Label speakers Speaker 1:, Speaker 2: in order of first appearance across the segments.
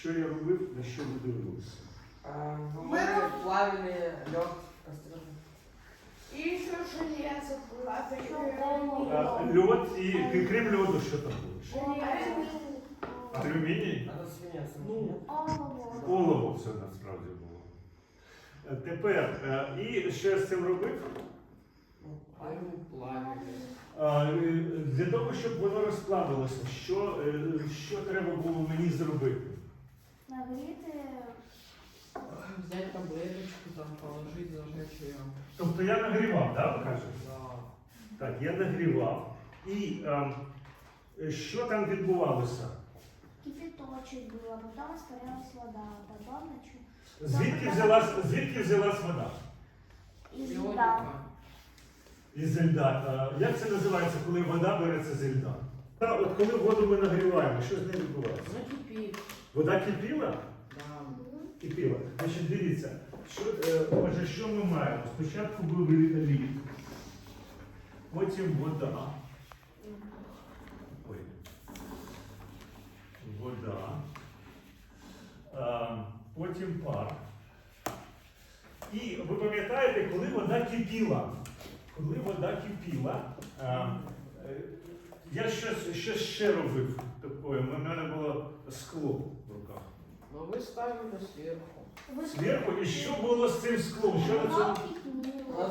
Speaker 1: Що я робив, на що ви дивилися?
Speaker 2: Ну,
Speaker 3: Мы
Speaker 2: мы
Speaker 3: роб-
Speaker 2: плавили лед осторожно.
Speaker 3: И еще железо плавали.
Speaker 1: А, Льод і крім льоду, що там було? Алюміній?
Speaker 2: Надо свинья
Speaker 1: Ну,
Speaker 3: Олово.
Speaker 1: Це насправді було. Е, Тепер, е, і що я з цим робив?
Speaker 2: Плавили, плавили.
Speaker 1: Е, Для того, щоб воно розплавилося, що, е, що треба було мені зробити?
Speaker 3: Нагріти.
Speaker 2: Взять таблеточку, там положить, зажечь ее.
Speaker 1: Тобто я нагрівав, так, ви кажете?
Speaker 2: Да.
Speaker 1: Так, я нагрівав. І ем, що там відбувалося?
Speaker 3: Кипяточек было, потом испарялась вода, потом начал.
Speaker 1: Звідки взялась, звідки взялась вода?
Speaker 3: Из льда.
Speaker 1: Із льда. Е, Як це називається, коли вода береться з льда? Та, от коли воду ми нагріваємо, що з нею відбувається? Вода кипіла? Кипіла. Значить, дивіться, що, е, отже, що ми маємо? Спочатку був лід, потім вода. Ой. Вода. А, потім пар. І ви пам'ятаєте, коли вода кипіла? Коли вода кипіла, а, е, я щось, щось ще робив. Такое. У мене було скло
Speaker 2: ставили сверху.
Speaker 1: Зверху, і що було з цим склом? Що на цьому
Speaker 2: Она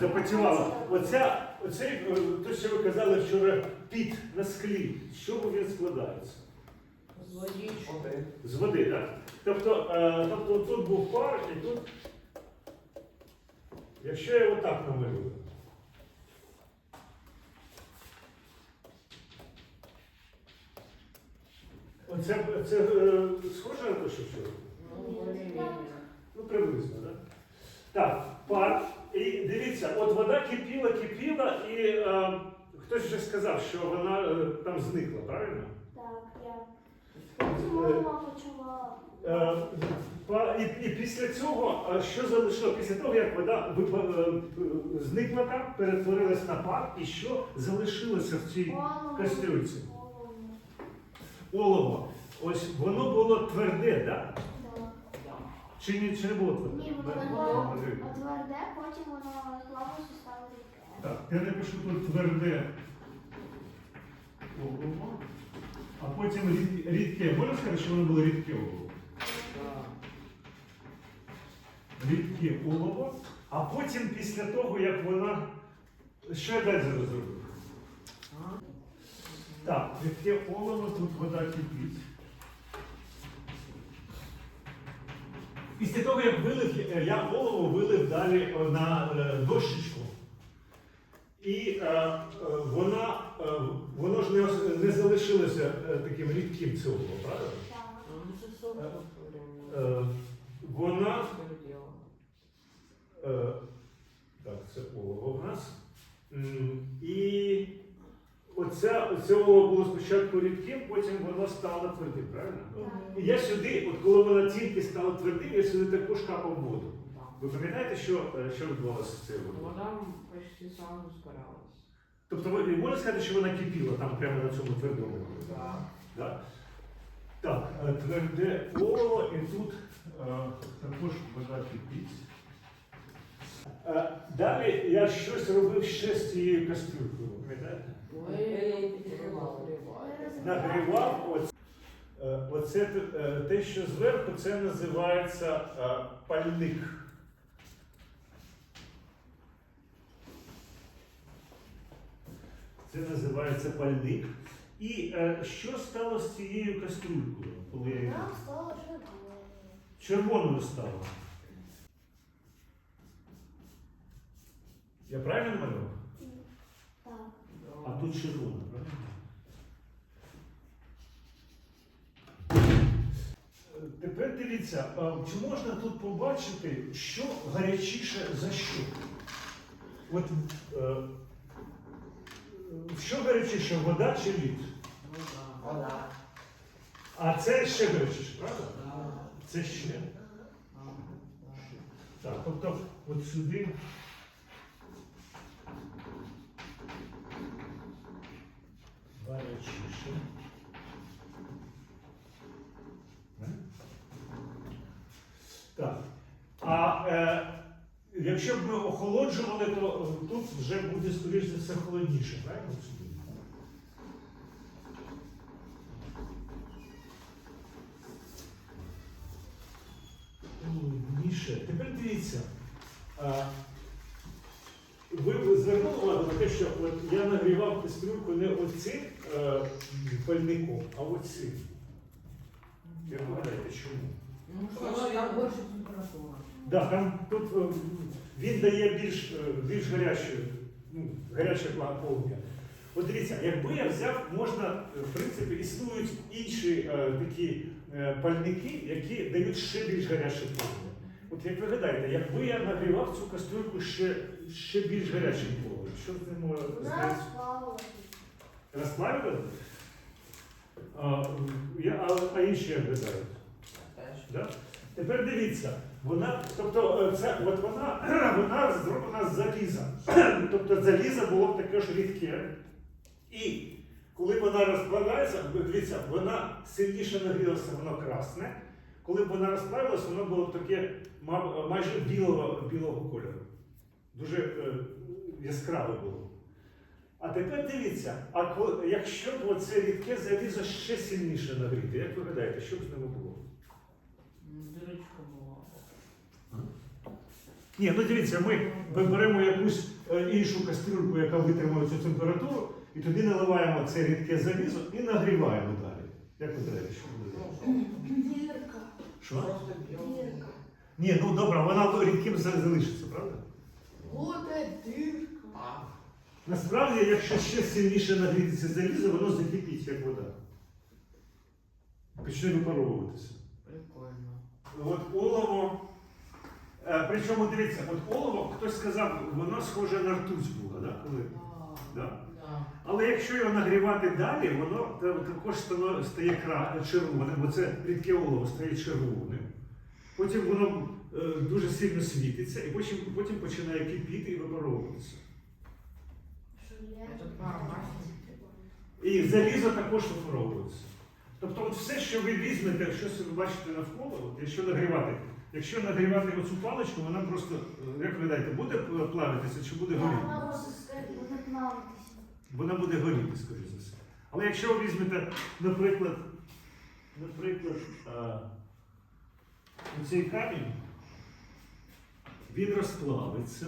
Speaker 2: запотевала. Оно?
Speaker 1: Оця, оцей, е, те, що ви казали вчора, піт на склі, з чого він складається?
Speaker 2: С водичкой.
Speaker 1: З води, так? Тобто, е, тобто тут був пар і тут. Якщо я його так намалюю. Оце це, е, схоже на те, що вчора?
Speaker 2: Ну.
Speaker 1: Ну, приблизно, так? Так, пар. І дивіться, от вода кипіла, кипіла, і е, хтось вже сказав, що вона е, там зникла, правильно?
Speaker 3: Так, я. Мама почала.
Speaker 1: Е, па- і, і після цього, е, що залишило? Після того, як вода випа- е, е, зникла там, перетворилась на пар, і що залишилося в цій кастрюльці?
Speaker 3: Олово.
Speaker 1: Ось воно було тверде, так? Да? Чи, ні, чи не було тверде?
Speaker 3: Ні, воно було тверде, потім воно плавно стало рідке.
Speaker 1: Так, я напишу тут тверде олово, а потім рід- рідке. Можна сказати, що воно було рідке олово? Рідке олово, а потім після того, як вона. Що я далі зробив?
Speaker 2: А?
Speaker 1: Так, рідке олово, тут вода кипить. Після того, як вилив, е, я олово вилив далі е, на е, дощечку. І е, е, вона, е, воно ж не, не залишилося е, таким рідким правильно?
Speaker 2: Ну, это сок какой-то.
Speaker 1: Е, вона. Е, так, це олово в нас. І оця, оце олово було спочатку рідким, потім воно стало твердим, правильно?
Speaker 3: Так.
Speaker 1: І я сюди, от коли вона тільки стала твердим, я сюди також капав воду. Ви пам'ятаєте, що, е, що відбувалося з цією водою?
Speaker 2: Вода почти сразу испарялась.
Speaker 1: Тобто ви можна сказати, що вона кипіла там прямо на цьому твердому?
Speaker 2: Да.
Speaker 1: Да? Так, е, тверде олово і тут е, також вода кипить. Е, Далі я щось робив ще з цією кастрюлькою, пам'ятаєте? Нагрівав оце, е, оце те- е, що зверху, це називається е, пальник. Це називається пальник. І е, що стало з цією кастрюлькою, коли я її
Speaker 3: Нам стало червоною.
Speaker 1: червоною стало? Я правильно намалював?
Speaker 3: Так.
Speaker 1: А тут червона, правильно? Е, Тепер дивіться, чи можна тут побачити, що гарячіше за що? От е, що гарячіше, вода чи лід?
Speaker 2: Вода.
Speaker 1: А це ще гарячіше, правда? Це ще. Так, тобто от сюди. Гарячіше. Так. А е, якщо б ми охолоджували, то е, тут вже буде, скоріш за все, холодніше, правильно? Холодніше. Тепер дивіться. А, ви звернули увагу на те, що от я нагрівав кастрюльку не оцим е, пальником, а оцим. Ви гадаєте, чому?
Speaker 2: Ну что, там больше температура.
Speaker 1: Да, там тут е, він дає більш, е, більш гаряче, ну, гаряче полум'я. От дивіться, якби я взяв, можна, е, в принципі, існують інші е, такі е, пальники, які дають ще більш гаряче полум'я. От як ви гадаєте, якби я нагрівав цю кастрюльку ще, ще більш гарячим полум'ям, що з ним може. Розплавили? А, я, а, а інші як гадають? Да? Тепер дивіться, вона, тобто, е, це, от вона, вона зроблена з заліза. тобто залізо було таке ж рідке. І коли вона розплавляється, дивіться, вона сильніше нагрілася, воно красне. Коли б вона розплавилася, воно було таке майже білого, білого кольору. Дуже е, яскраве було. А тепер дивіться, а ко- якщо б оце рідке залізо ще сильніше нагріти, як ви гадаєте, що б з ними було? Ні, ну дивіться, ми, беремо якусь е, іншу кастрюльку, яка витримує цю температуру, і туди наливаємо це рідке залізо і нагріваємо далі. Як ви буде?
Speaker 3: Дірка.
Speaker 1: Що?
Speaker 3: Дірка.
Speaker 1: Ні, ну добре, вона рідким залишиться, правда?
Speaker 3: Вот дірка.
Speaker 1: Насправді, якщо ще сильніше нагріти це залізо, воно закипить, як вода. Почне випаровуватися.
Speaker 2: прикольно.
Speaker 1: От олово. Е, Причому дивіться, от олово, хтось сказав, воно схоже на ртуть було, да? коли
Speaker 2: Да.
Speaker 1: Але якщо його нагрівати далі, воно також стає червоним, бо це рідке олово стає червоним. Потім воно е, дуже сильно світиться і потім, потім починає кипіти і випаровуватися. І залізо також випаровується. Тобто от все, що ви візьмете, що ви бачите навколо, от якщо нагрівати, якщо нагрівати оцю паличку, вона просто, е, як ви гадаєте, буде плавитися чи буде горіти?
Speaker 3: Вона буде плавитися.
Speaker 1: Вона буде горіти, скоріш за все. Але якщо ви візьмете, наприклад, наприклад, а, цей камінь, він розплавиться,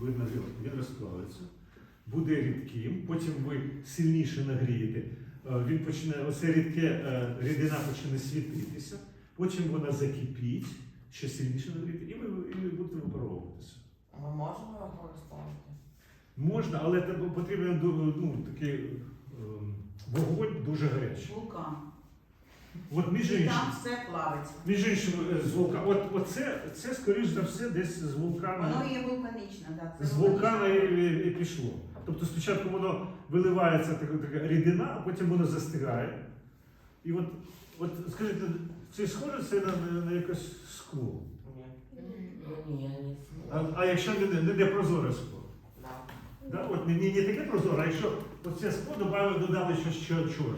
Speaker 1: видно, він розплавиться, буде рідким, потім ви сильніше нагрієте, він почне, оце рідке е, рідина почне світитися, потім вона закипіть, ще сильніше нагріти, і ви, і ви будете випаровуватися.
Speaker 2: А ми можемо його розставити?
Speaker 1: Можна, але потрібен ну, такий ем, вогонь дуже гарячий.
Speaker 4: Вулкан.
Speaker 1: От між
Speaker 4: І
Speaker 1: іншим,
Speaker 4: там все плавиться.
Speaker 1: між іншим е, з вулкана. От, от це, це скоріш за все десь з вулкана.
Speaker 4: Воно є вулканічне, да,
Speaker 1: З вулкана і, і, і пішло. Тобто спочатку воно виливається така, така рідина, а потім воно застигає. І от, от скажіть, це схоже це на, на, на якесь скло.
Speaker 2: Ні, ні, не
Speaker 1: А, а якщо не, не, не прозоре скло?
Speaker 2: Да.
Speaker 1: Да? От, не, не, не таке прозоре, а якщо оце скло додали, додали щось що- чорне.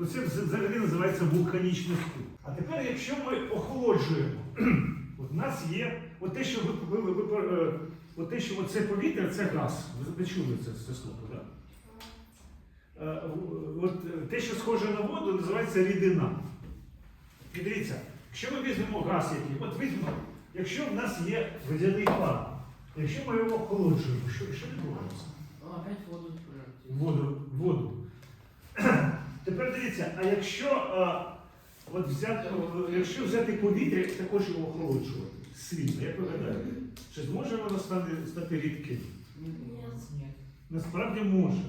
Speaker 1: Оце взагалі називається вулканічне скло. А тепер, якщо ми охолоджуємо, от у нас є от те, що ви, ви, ви, ви, е, от те, що це повітря, це газ. Ви чули це, це слово, так? Е, в- От е, те, що схоже на воду, називається рідина. І дивіться, якщо ми візьмемо газ який, от візьмемо, якщо в нас є водяний пар, якщо ми його охолоджуємо, що, що відбувається?
Speaker 2: Опять воду.
Speaker 1: Воду, воду. Тепер дивіться, а якщо, а, от взяти, якщо взяти повітря і також його охолоджувати, світло, як ви гадаєте, чи зможе воно стати, стати рідким?
Speaker 2: Нет.
Speaker 1: Насправді може.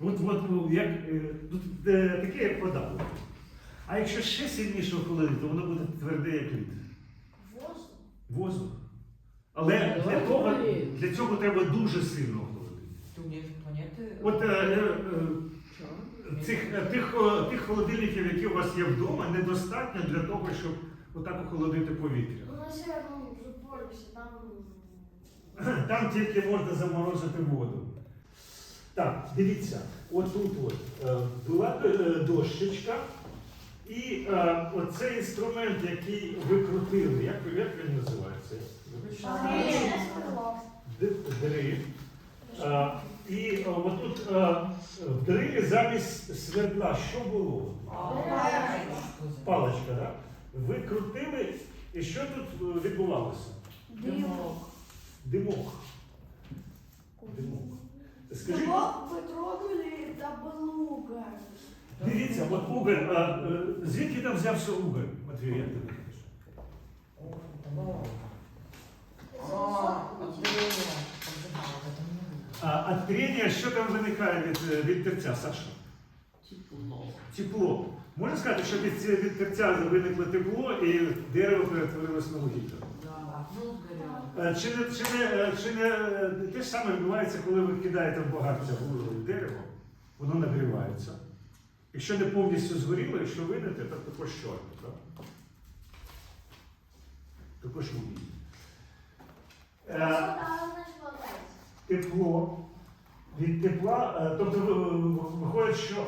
Speaker 1: От, от як, е, тут е, таке, як вода. А якщо ще сильніше охолодити, то воно буде тверде, як лід.
Speaker 3: Воздух.
Speaker 1: Воздух. Але для того, для цього треба дуже сильно охолодити. От е, е, е, Цих, е, тих, е, тих холодильників, які у вас є вдома, недостатньо для того, щоб отак охолодити повітря.
Speaker 3: Ну, на там...
Speaker 1: Там тільки можна заморозити воду. Так, дивіться, от тут от, була дощечка, І е, оцей інструмент, який ви крутили, як, як він називається? Д- Дриль. Е, і е, отут е, в дрилі замість свердла що було? Паличка, так? Ви крутили, і що тут е, відбувалося?
Speaker 2: Дымок.
Speaker 1: Димок. Димок. Скажіть,
Speaker 5: вы трогали, это был уголь.
Speaker 1: дивіться, от уголь, а, е, звідки там взявся уголь, Матвій, як ти думаєш? А от трення, що там виникає від, е, від терця, Саша? Тепло. Можна сказати, що від, ці- від терця виникло тепло і дерево перетворилось на вугілля? Е, Чи не, чи, не, е, чи не е, те ж саме відбувається, коли ви кидаєте в багаття дерево, воно нагрівається. Якщо не повністю згоріло, якщо винете, то також чорне, так? Також вугілля. Е, тепло. Від тепла, е, тобто ви- ви- виходить, що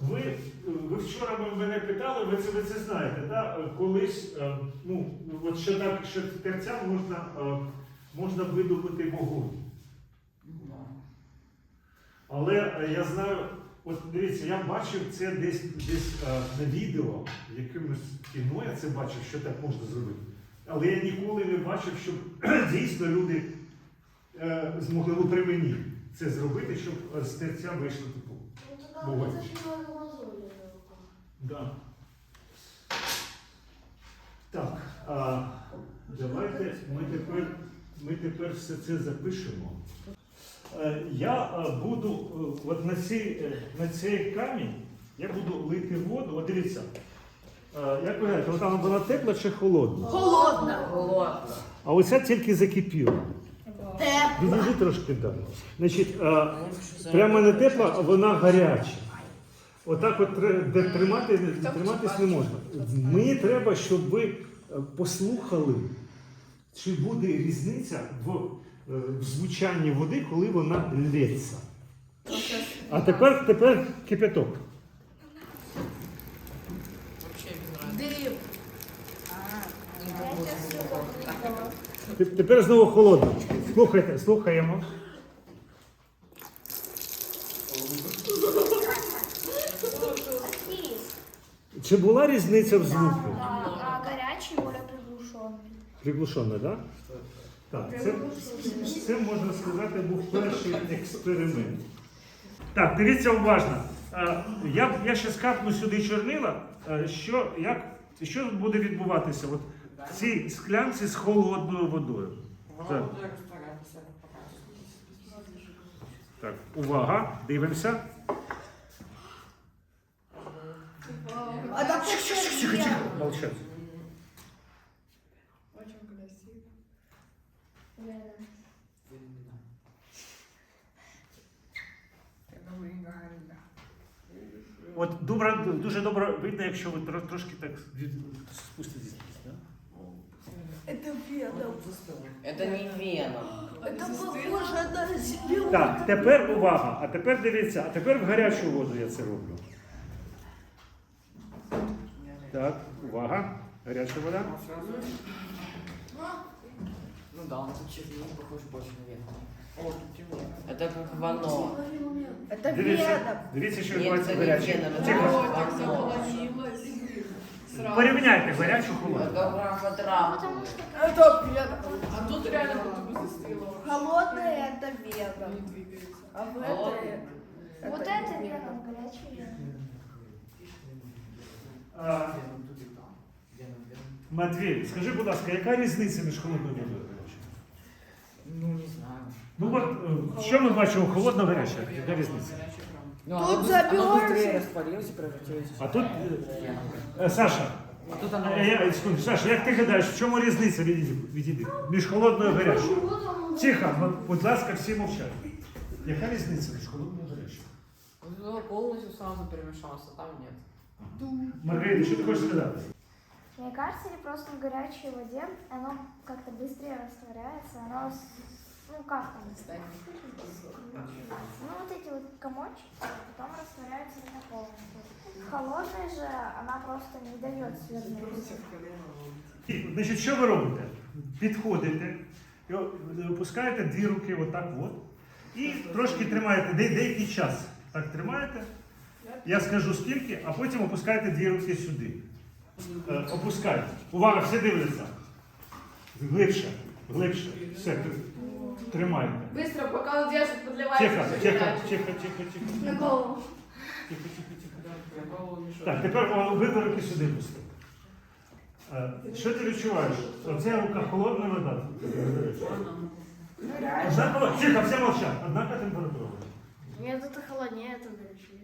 Speaker 1: ви, ви вчора мене питали, ви це, ви це знаєте, да? Колись, е, ну, от що так, що терця можна, можна видобути вогонь. Але е, я знаю, от дивіться, я бачив це десь, десь е, на відео, в якомусь кіно я це бачив, що так можна зробити. Але я ніколи не бачив, щоб дійсно люди е, змогли ну, при мені це зробити, щоб з терця вийшло. Бывает. Да. Так, а, давайте ми тепер, ми тепер все це запишемо. Е, Я е, буду е, от на цей, на цей камінь я буду лити воду. От дивіться. Як ви знаєте, вона була тепла чи холодна?
Speaker 5: Холодно.
Speaker 2: Холодно.
Speaker 1: А оця тільки закипіла. Тепла. Відійди трошки далі. Значить, прямо не тепла, вона гаряча. Отак от тримати, триматись не можна. Мені треба, щоб ви послухали, чи буде різниця в, в звучанні води, коли вона лється. А тепер, тепер кипяток.
Speaker 2: Вообще без разницы.
Speaker 5: Дым.
Speaker 1: Теп- Тепер знову холодно. Слухайте, слухаємо. Чи була різниця в звуку?
Speaker 3: А горячий более приглушенный.
Speaker 1: Приглушено, так? Так, це, це можна сказати, був перший експеримент. Так, дивіться уважно. Я, я ще скапну сюди чорнила. Що, як, що буде відбуватися от в цій склянці з холодною водою? Так. Так, увага, дивимося.
Speaker 5: А так
Speaker 1: Тихо, тихо, молчать. От добре, дуже добре видно, якщо ви тро- трошки так від- спуститесь. Да?
Speaker 5: Это веном.
Speaker 2: Это не вена.
Speaker 5: Это похоже на зеленый.
Speaker 1: Так, тепер увага. А тепер дивіться, а тепер в гарячу воду я це роблю. Так, увага. Гаряча вода.
Speaker 2: Ну да, он тут чуть не похож больше на вену. О, тут темнее. Это как вано.
Speaker 5: Это
Speaker 1: Дивіться,
Speaker 5: веном.
Speaker 1: дивіться, що
Speaker 2: Ні,
Speaker 1: відбувається
Speaker 2: це
Speaker 1: в
Speaker 2: не
Speaker 1: гарячій.
Speaker 2: вена, це
Speaker 1: Тихо.
Speaker 2: вано.
Speaker 1: Порівняйте гарячу холодну.
Speaker 2: Это прям потрапу.
Speaker 3: Потому что
Speaker 5: Это веном.
Speaker 6: А тут реально как бы застыло.
Speaker 5: Холодное это веном.
Speaker 6: Не двигается.
Speaker 5: А в
Speaker 2: Холодное.
Speaker 5: это...
Speaker 3: вот это веном, горячий веном.
Speaker 1: А, Матвій, скажи, будь ласка, яка різниця між холодною водою що ми бачимо, холодна гаряча? Яка різниця?
Speaker 2: Ну,
Speaker 5: Тут
Speaker 2: оно, быс- оно
Speaker 5: забиваешь.
Speaker 2: быстрее растворилось и превратилось в
Speaker 1: А тут, е, е, Саша,
Speaker 2: А тут оно...
Speaker 1: е, я, секунду, Саша, як ти гадаєш, в чому різниця відійди, відійди, між холодною і гарячою? Тихо, м- будь ласка, всі мовчать. Яка різниця між холодною і гарячою?
Speaker 6: Ну, полностью сразу перемешался, там нет.
Speaker 1: Маргарита, що ти хочеш сказати?
Speaker 3: Мне кажется, или просто в горячей воде оно как-то быстрее растворяется, оно, с- ну как там, ну вот эти вот комочки, потом растворяются не полностью. Холодной же она просто не дает свернуться.
Speaker 1: Значить, що ви робите? Підходите, і опускаєте дві руки отак от. І трошки тримаєте де- деякий час. Так тримаєте. Я скажу скільки, а потім опускаєте дві руки сюди. Е, опускайте. Увага, всі дивляться. Глибше, глибше. Все, тримайте.
Speaker 5: Быстро, пока он держит, подливает.
Speaker 1: Тихо, тихо, тихо, тихо, тихо.
Speaker 5: На голову.
Speaker 1: Тихо, тихо, тихо.
Speaker 6: Я голову не
Speaker 1: Так, тепер о, обидва руки сюди пусти. Е, Що ти відчуваєш? Оце рука холодна вода. Однаково, тихо, все молчать. Однака температура.
Speaker 5: Нет, это холоднее, это горячее.